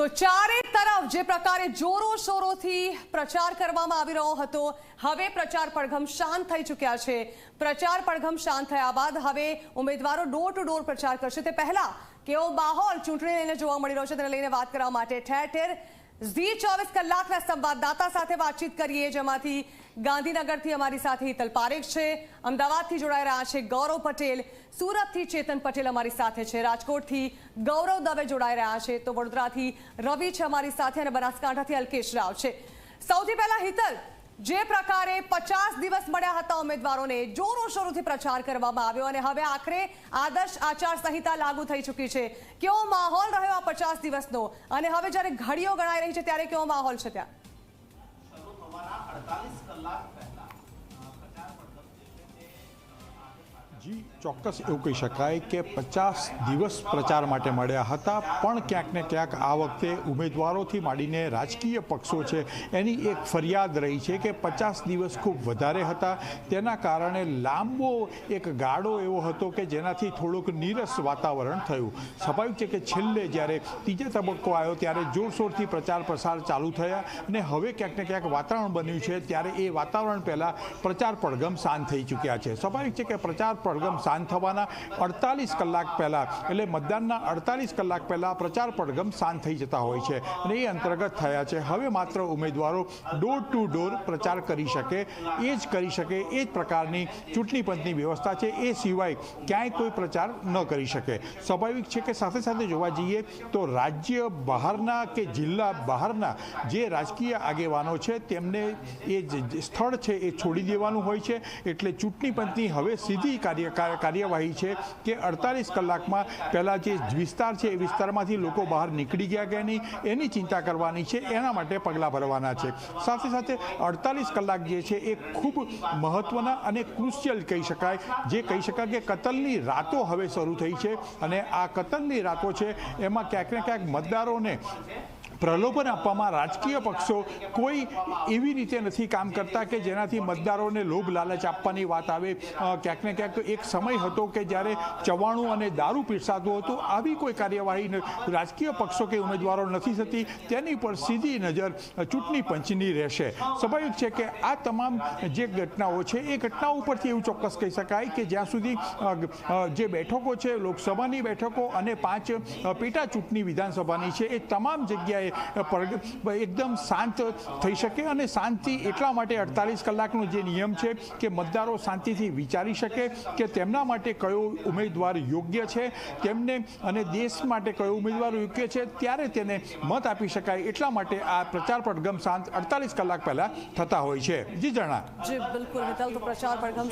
તો ચારે તરફ જે પ્રકારે જોરો શોરોથી પ્રચાર કરવામાં આવી રહ્યો હતો, હવે પ્રચાર પડઘમ શાંત થઈ ચૂક્યા છે. પ્રચાર પડઘમ શાંત થયા બાદ હવે ઉમેદવારો ડોર ટુ ડોર પ્રચાર કરશે. તે પહેલા કેવો માહોલ ચૂંટણી લઈને જોવા મળી રહ્યો છે, તેને લઈને વાત કરવા માટે ઠેર ઠેર ઝી ચોવીસ કલાકના સંવાદદાતા સાથે વાતચીત કરીએ, જેમાંથી ગાંધીનગરથી અમારી સાથે હિતલ પારેખ છે. અમદાવાદથી જોડાઈ રહ્યા છે ગૌરવ પટેલ. સુરતથી ચેતન પટેલ અમારી સાથે છે. રાજકોટથી ગૌરવ દવે જોડાઈ રહ્યા છે. તો વડોદરાથી રવિ છે અમારી સાથે અને બનાસકાંઠાથી અલ્કેશ રાવ છે. સૌથી પહેલા હિતલ જે પ્રકારે પચાસ દિવસ મળ્યા હતા ઉમેદવારોને, જોરો શોરોથી પ્રચાર કરવામાં આવ્યો અને હવે આખરે આદર્શ આચાર સંહિતા લાગુ થઈ ચૂકી છે. કેવો માહોલ રહ્યો આ પચાસ દિવસનો? અને હવે જ્યારે ઘડીઓ ગણાઈ રહી છે, ત્યારે કેવો માહોલ છે ત્યાં? જી ચોક્કસ એવું કહી શકાય કે પચાસ દિવસ પ્રચાર માટે મળ્યા હતા, પણ ક્યાંક ને ક્યાંક આ વખતે ઉમેદવારોથી માંડીને રાજકીય પક્ષો છે, એની એક ફરિયાદ રહી છે કે પચાસ દિવસ ખૂબ વધારે હતા. તેના કારણે લાંબો એક ગાળો એવો હતો કે જેનાથી થોડુંક નીરસ વાતાવરણ થયું. સ્વાભાવિક છે કે છેલ્લે જ્યારે ત્રીજો તબક્કો આવ્યો ત્યારે જોરશોરથી પ્રચાર પ્રસાર ચાલુ થયા અને હવે ક્યાંક ને ક્યાંક વાતાવરણ બન્યું છે, ત્યારે એ વાતાવરણ પહેલાં પ્રચાર પડઘમ શાંત થઈ ચૂક્યા છે. સ્વાભાવિક છે કે પ્રચાર પડઘમ શાંત થવાના અડતાલીસ કલાક પહેલાં, એટલે મતદાનના અડતાલીસ કલાક પહેલાં પ્રચાર પડઘમ શાંત થઈ જતા હોય છે અને એ અંતર્ગત થયા છે. હવે માત્ર ઉમેદવારો ડોર ટુ ડોર પ્રચાર કરી શકે, એ જ કરી શકે, એ જ પ્રકારની ચૂંટણી પંચની વ્યવસ્થા છે. એ સિવાય ક્યાંય કોઈ પ્રચાર ન કરી શકે. સ્વાભાવિક છે કે સાથે સાથે જોવા જઈએ તો રાજ્ય બહારના કે જિલ્લા બહારના જે રાજકીય આગેવાનો છે, તેમને એ સ્થળ છે એ છોડી દેવાનું હોય છે. એટલે ચૂંટણી પંચની હવે સીધી કાર્ય કાર્ય- કાર્યવાહી છે કે અડતાલીસ કલાકમાં પહેલાં જે વિસ્તાર છે એ વિસ્તારમાંથી લોકો બહાર નીકળી ગયા કે નહીં, એની ચિંતા કરવાની છે, એના માટે પગલાં ભરવાના છે. સાથે સાથે અડતાલીસ કલાક જે છે એ ખૂબ મહત્ત્વના અને ક્રુશિયલ કહી શકાય. જે કહી શકાય કે કતલની રાતો હવે શરૂ થઈ છે અને આ કતલની રાતો છે, એમાં ક્યાંક ને ક્યાંક મતદારોને પ્રલોભન આપવામાં રાજકીય પક્ષો કોઈ એવી રીતે નથી કામ કરતા કે જેનાથી મતદારોને લોભ લાલચ આપવાની વાત આવે. ક્યાંક ને ક્યાંક એક સમય હતો કે જ્યારે ચવાણું અને દારૂ પીરસાતું હતું, આવી કોઈ કાર્યવાહી રાજકીય પક્ષો કે ઉમેદવારો નથી થતી, તેની પર સીધી નજર ચૂંટણી પંચની રહેશે. સ્વાભાવિક છે કે આ તમામ જે ઘટનાઓ છે, એ ઘટના ઉપરથી એવું ચોક્કસ કહી શકાય કે જ્યાં સુધી જે બેઠકો છે, લોકસભાની બેઠકો અને પાંચ પેટા ચૂંટણી વિધાનસભાની છે, એ તમામ જગ્યાએ એકદમ શાંત થઈ શકે અને શાંતિ એટલા માટે અડતાલીસ કલાકનો જે નિયમ છે કે મતદારો શાંતિથી વિચારી શકે કે તેમના માટે કયો ઉમેદવાર યોગ્ય છે, તેમને અને દેશ માટે કયો ઉમેદવાર યોગ્ય છે, ત્યારે તેને મત આપી શકાય એટલા માટે આ પ્રચાર પડઘમ શાંત અડતાલીસ કલાક પહેલાં થતા હોય છે. જી જણા જી, બિલકુલ. પ્રચાર પડઘમ